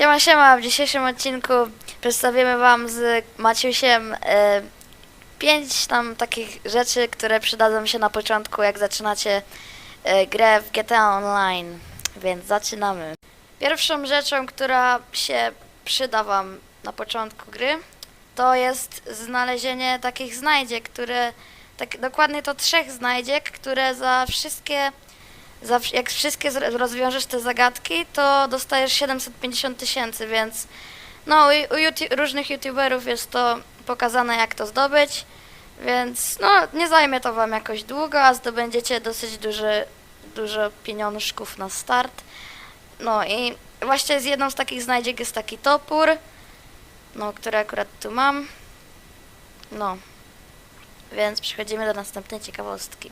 Siema, siema. W dzisiejszym odcinku przedstawimy Wam z Maciusiem e, pięć tam takich rzeczy, które przydadzą się na początku, jak zaczynacie e, grę w GTA Online. Więc zaczynamy. Pierwszą rzeczą, która się przyda Wam na początku gry, to jest znalezienie takich znajdziek, które, tak dokładnie to trzech znajdziek, które za wszystkie za, wsz- jak wszystkie rozwiążesz te zagadki, to dostajesz 750 tysięcy, więc no u, u YouTube, różnych youtuberów jest to pokazane jak to zdobyć, więc no nie zajmie to wam jakoś długo, a zdobędziecie dosyć duży, dużo pieniążków na start. No i właśnie z jedną z takich znajdziek jest taki topór, no który akurat tu mam. No, więc przechodzimy do następnej ciekawostki.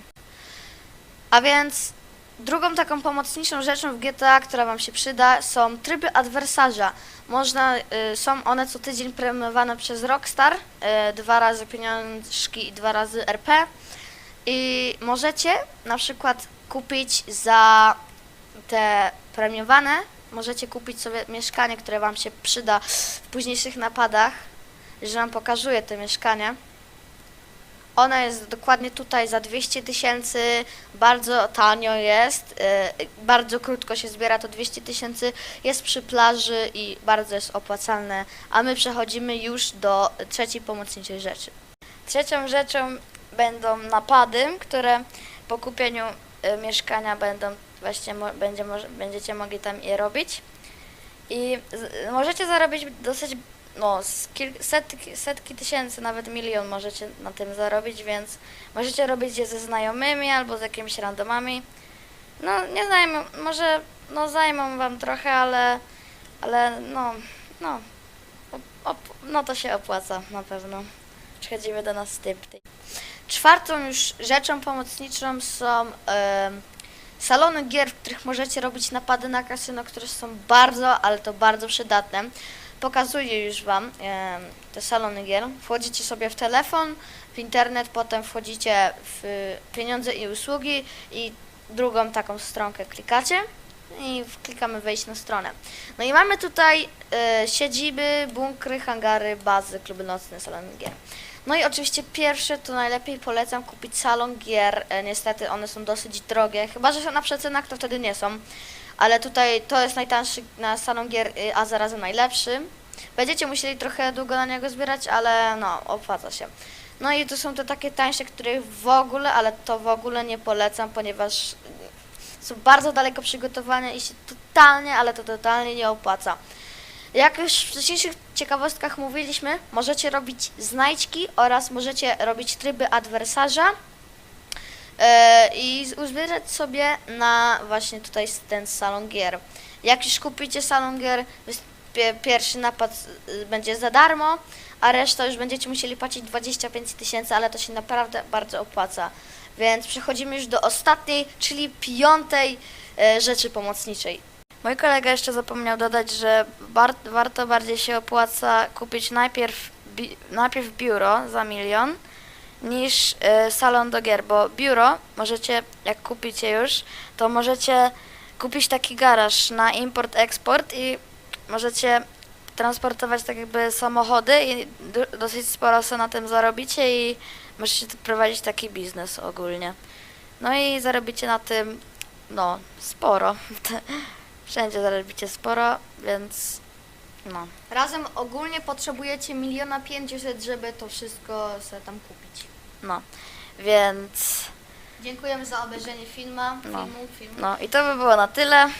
A więc Drugą taką pomocniczą rzeczą w GTA, która Wam się przyda, są tryby adwersarza. Można, y, są one co tydzień premiowane przez Rockstar, y, dwa razy pieniążki i dwa razy RP. I możecie na przykład kupić za te premiowane, możecie kupić sobie mieszkanie, które Wam się przyda w późniejszych napadach, że Wam pokażuję te mieszkanie. Ona jest dokładnie tutaj za 200 tysięcy, bardzo tanio jest, y, bardzo krótko się zbiera, to 200 tysięcy jest przy plaży i bardzo jest opłacalne, a my przechodzimy już do trzeciej pomocniczej rzeczy. Trzecią rzeczą będą napady, które po kupieniu y, mieszkania będą właśnie będzie, będziecie mogli tam je robić i możecie zarobić dosyć no, setki, setki tysięcy, nawet milion możecie na tym zarobić, więc możecie robić je ze znajomymi albo z jakimiś randomami. No, nie zajmą, może, no zajmą wam trochę, ale, ale no, no, op, no to się opłaca na pewno. Przechodzimy do następnej. Czwartą już rzeczą pomocniczą są em, salony gier, w których możecie robić napady na kasyno, które są bardzo, ale to bardzo przydatne. Pokazuję już Wam em, te salony gier. Wchodzicie sobie w telefon, w internet, potem wchodzicie w pieniądze i usługi i drugą taką stronkę klikacie i klikamy wejść na stronę. No i mamy tutaj e, siedziby, bunkry, hangary, bazy, kluby nocne, salony gier. No i oczywiście pierwsze to najlepiej polecam kupić salon gier. E, niestety one są dosyć drogie, chyba że są na przecenach to wtedy nie są. Ale tutaj to jest najtańszy na salon gier, y, a zarazem najlepszy. Będziecie musieli trochę długo na niego zbierać, ale no, opłaca się. No i to są te takie tańsze, których w ogóle, ale to w ogóle nie polecam, ponieważ y, są bardzo daleko przygotowane i się totalnie, ale to totalnie nie opłaca. Jak już w wcześniejszych ciekawostkach mówiliśmy, możecie robić znajdźki oraz możecie robić tryby adwersarza i z- uzbierać sobie na właśnie tutaj ten salon gier. Jak już kupicie salon gier, pierwszy napad y, będzie za darmo, a resztę już będziecie musieli płacić 25 tysięcy, ale to się naprawdę bardzo opłaca. Więc przechodzimy już do ostatniej, czyli piątej e, rzeczy pomocniczej. Mój kolega jeszcze zapomniał dodać, że bar- warto bardziej się opłaca kupić najpierw, bi- najpierw biuro za milion niż e, salon do gier, bo biuro możecie, jak kupicie już, to możecie kupić taki garaż na import-eksport i możecie transportować tak jakby samochody i dosyć sporo sobie na tym zarobicie i możecie prowadzić taki biznes ogólnie. No i zarobicie na tym, no, sporo. Wszędzie zarobicie sporo, więc no. Razem ogólnie potrzebujecie miliona pięćset, żeby to wszystko sobie tam kupić. No, więc Dziękujemy za obejrzenie filma, No. filmu, filmu. no i to by było na tyle. E,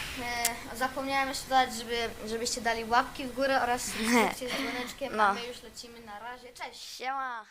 zapomniałem jeszcze dodać, żeby, żebyście dali łapki w górę oraz subskrypcję z dzwoneczkiem, No. a my już lecimy na razie. Cześć! Siema!